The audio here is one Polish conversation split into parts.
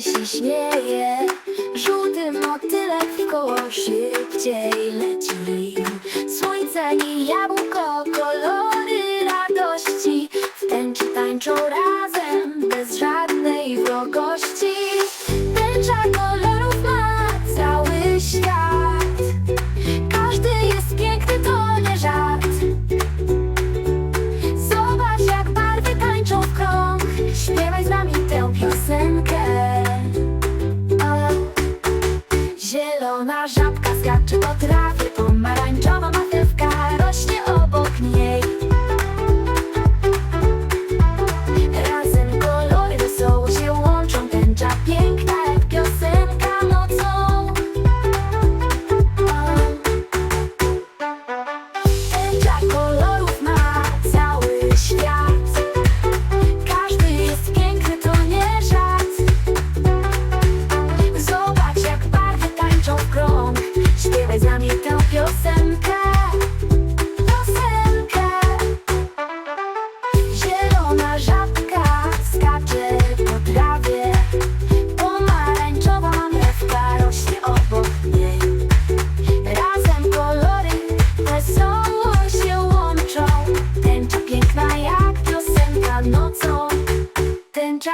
się śmieje. Żółty motylek w koło szybciej Zielona żabka skacze po trawie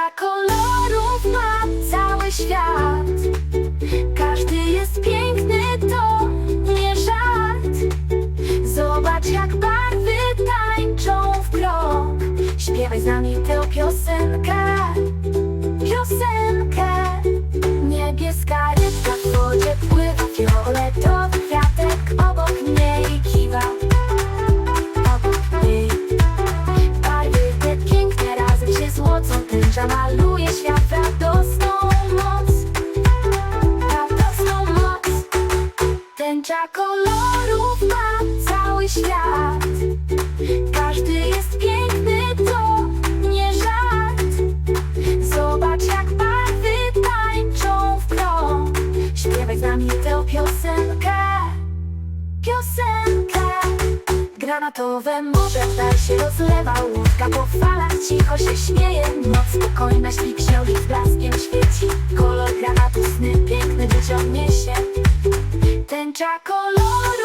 Tęcza kolorów ma cały świat. Każdy jest piękny, to nie żart. Zobacz jak barwy tańczą w krąg. Śpiewaj z nami tę Piosenkę Tęcza kolorów ma cały świat. Każdy jest piękny, to nie żart. Zobacz jak barwy tańczą w krąg. Śpiewaj z nami tę piosenkę Piosenkę. Granatowe morze w dal się rozlewa Łódka po falach cicho się śmieje. Noc spokojna śpi księżyc blaskiem świeci Kolor granatu sny piękny dzieciom Tęcza kolorów ma cały świat